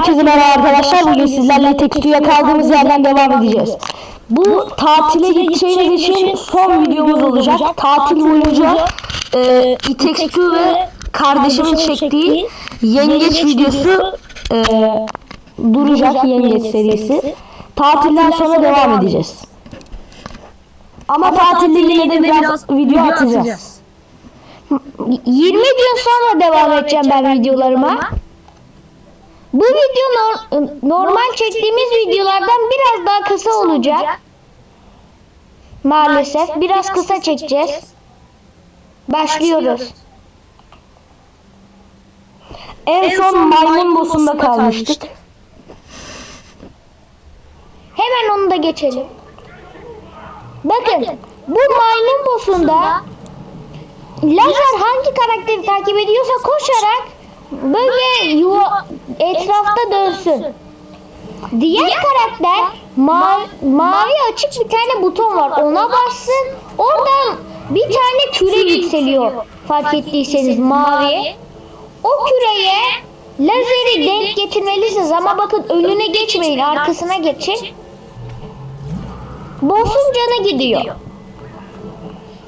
Herkese merhaba arkadaşlar. Bugün sizlerle tekstüye kaldığımız yerden devam edeceğiz. Bu tatile gideceğimiz için son videomuz olacak. Tatil boyunca e, tekstü ve kardeşimin çektiği yengeç videosu e, duracak yengeç serisi. Tatilden sonra devam edeceğiz. Ama tatilde yine de biraz video atacağız. 20 gün sonra devam edeceğim ben videolarıma. Bu video nor- normal çektiğimiz videolardan biraz daha kısa olacak. Maalesef biraz kısa çekeceğiz. Başlıyoruz. En son maymun boss'unda kalmıştık. Hemen onu da geçelim. Bakın bu maymun boss'unda lazer hangi karakteri takip ediyorsa koşarak böyle yuva etrafta dönsün. Diğer karakter ma- mavi açık bir tane buton var. Ona bassın. Oradan bir tane küre yükseliyor. Fark ettiyseniz mavi. O küreye lazeri denk getirmelisiniz ama bakın önüne geçmeyin. Arkasına geçin. Boss'un canı gidiyor.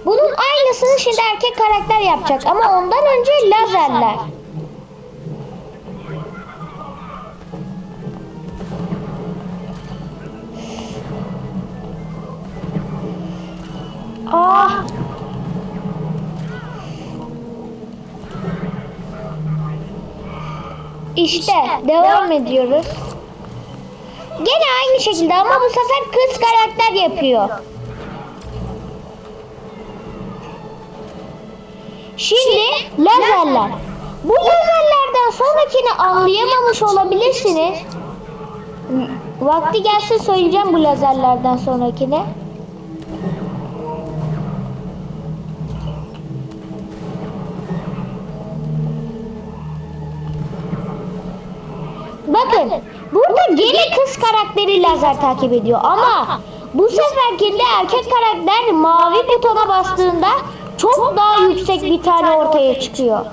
Bunun aynısını şimdi erkek karakter yapacak ama ondan önce lazerler. Ah. İşte devam ediyoruz. Gene aynı şekilde ama bu sefer kız karakter yapıyor. Şimdi lazerler. Bu lazerlerden sonrakini anlayamamış olabilirsiniz. Vakti gelse söyleyeceğim bu lazerlerden sonrakini. Bakın burada gene kız karakteri lazer takip ediyor ama bu seferkinde erkek karakter mavi butona bastığında çok daha yüksek bir tane ortaya çıkıyor.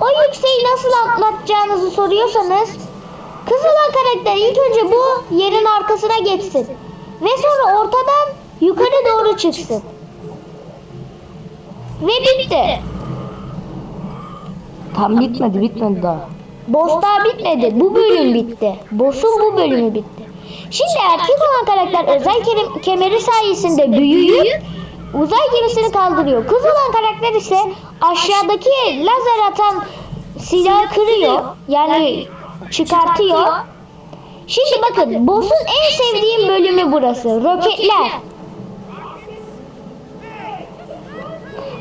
O yükseği nasıl atlatacağınızı soruyorsanız kız olan karakter ilk önce bu yerin arkasına geçsin ve sonra ortadan yukarı doğru çıksın. Ve bitti. Tam bitmedi bitmedi daha. Boss daha bitmedi. Bu bölüm bitti. Boss'un bu bölümü bitti. Şimdi erkek olan karakter özel kerim- kemeri sayesinde büyüyüp uzay gemisini kaldırıyor. Kız olan karakter ise aşağıdaki lazer atan silahı kırıyor. Yani çıkartıyor. Şimdi bakın boss'un en sevdiğim bölümü burası. Roketler.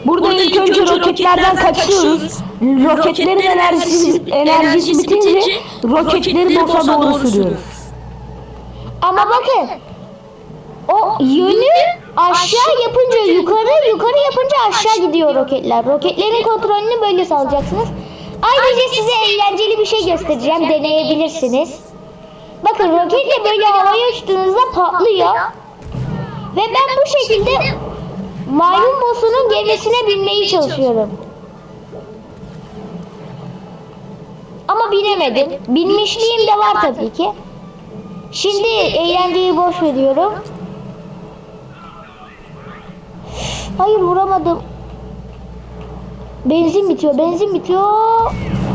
Burada ilk önce roketlerden kaçıyoruz. Roketlerin enerjisi, enerjisi bitince roketleri boss'a doğru sürüyoruz. Ama bakın o yönü aşağı yapınca yukarı yukarı yapınca aşağı gidiyor roketler. Roketlerin kontrolünü böyle sağlayacaksınız. Ayrıca size eğlenceli bir şey göstereceğim. Deneyebilirsiniz. Bakın roketle böyle havaya uçtuğunuzda patlıyor. Ve ben bu şekilde maymun boss'unun gemisine binmeye çalışıyorum. Ama binemedim. Binmişliğim de var tabii ki. Şimdi eğlenceyi boş veriyorum. Hayır vuramadım. Benzin bitiyor, benzin bitiyor.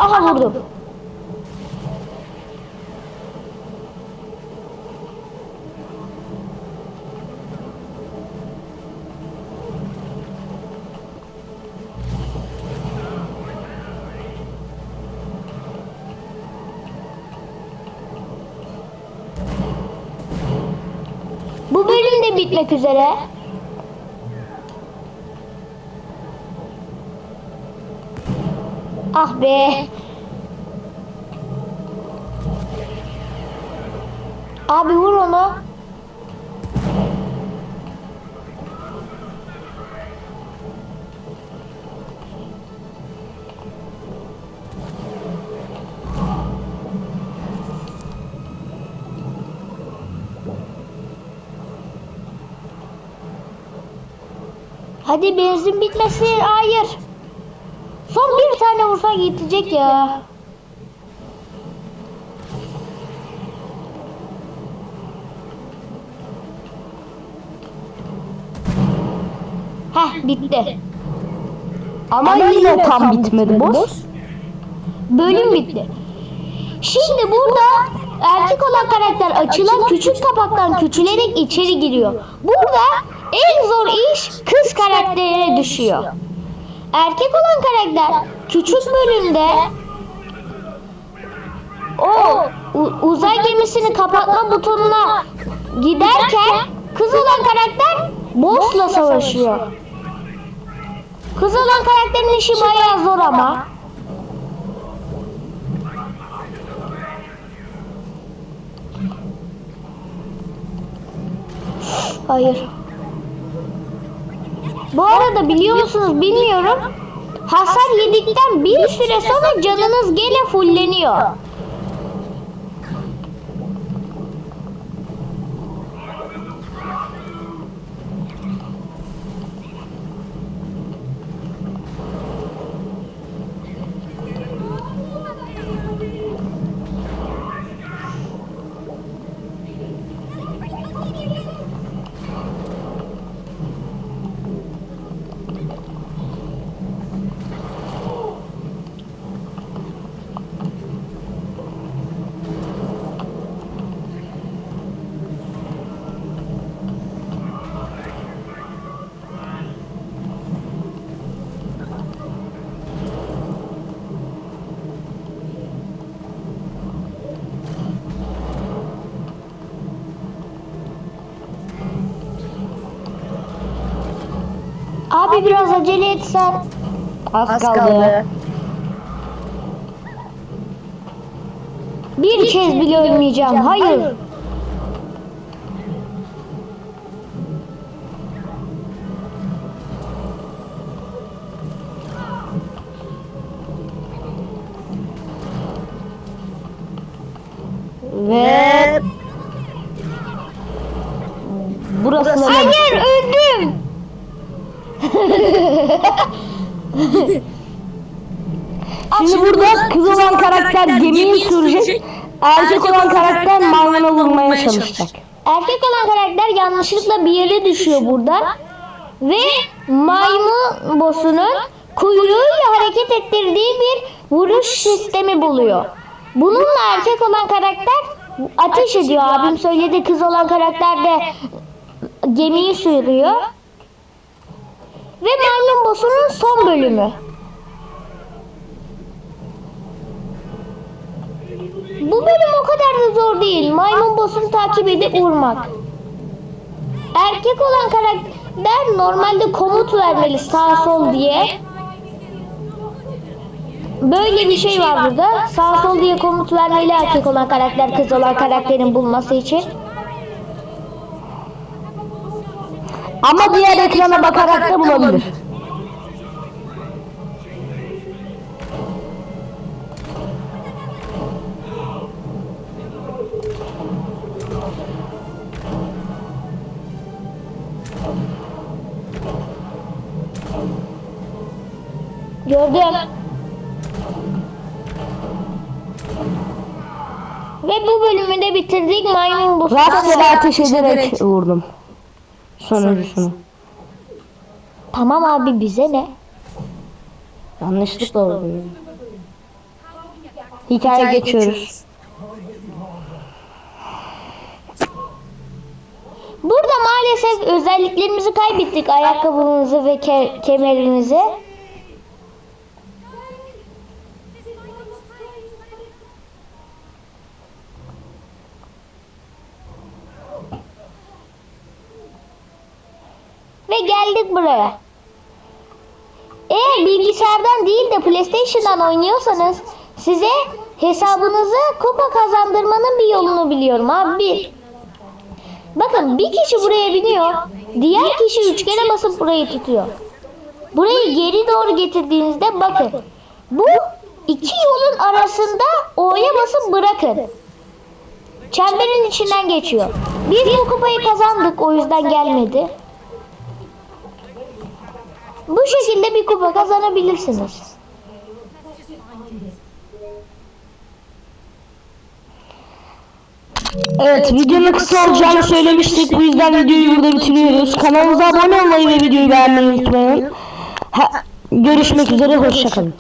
Aha vurdum. Bitmek üzere. Ah be. Abi vur onu. Hadi benzin bitmesin. Hayır. Son bir tane vursak yetecek ya. Heh bitti. Ama, yine tam bitmedi boss. Bölüm bitti. Şimdi burada erkek olan karakter açılan küçük kapaktan küçülerek içeri giriyor. Burada en zor iş kız karakterine düşüyor. Erkek olan karakter küçük bölümde o uzay gemisini kapatma butonuna giderken kız olan karakter boss'la savaşıyor. Kız olan karakterin işi bayağı zor ama. Hayır. Bu arada biliyor musunuz bilmiyorum. Hasar yedikten bir süre sonra canınız gene fulleniyor. Abi biraz acele etsen. Az, Az kaldı. kaldı. Bir kez bile ölmeyeceğim. Hayır. Ve burası Hayır öldüm. Şimdi burada kız olan karakter gemiyi sürecek. Erkek olan karakter maymuna vurmaya çalışacak. Erkek olan karakter yanlışlıkla bir yere düşüyor burada. Ve maymun bossunun kuyruğuyla hareket ettirdiği bir vuruş sistemi buluyor. Bununla erkek olan karakter ateş ediyor. Abim söyledi kız olan karakter de gemiyi sürüyor. Ve maymun bossunun son bölümü. Bu bölüm o kadar da zor değil. Maymun boss'unu takip edip vurmak. Erkek olan karakter normalde komut vermeli sağ sol diye. Böyle bir şey var burada. Sağ sol diye komut vermeli erkek olan karakter kız olan karakterin bulması için. Ama diğer ekrana bakarak da bulabilir. Gördüm. Ve bu bölümü de bitirdik. Maymun boss'u Rastgele ateş ederek vurdum. Sonuncusunu. Tamam abi bize ne? Yanlışlıkla oldu. Hikaye geçiyoruz. Burada maalesef özelliklerimizi kaybettik. Ayakkabımızı ve ke- kemerimizi. Ve geldik buraya. Eğer bilgisayardan değil de PlayStation'dan oynuyorsanız size hesabınızı kupa kazandırmanın bir yolunu biliyorum abi. Bakın bir kişi buraya biniyor. Diğer kişi üçgene basıp burayı tutuyor. Burayı geri doğru getirdiğinizde bakın. Bu iki yolun arasında O'ya basıp bırakın. Çemberin içinden geçiyor. Biz bu kupayı kazandık o yüzden gelmedi. Bu şekilde bir kupa kazanabilirsiniz. Evet videonun kısa olacağını söylemiştik. Bu yüzden videoyu burada bitiriyoruz. Kanalımıza abone olmayı ve videoyu beğenmeyi unutmayın. Ha, görüşmek üzere hoşçakalın.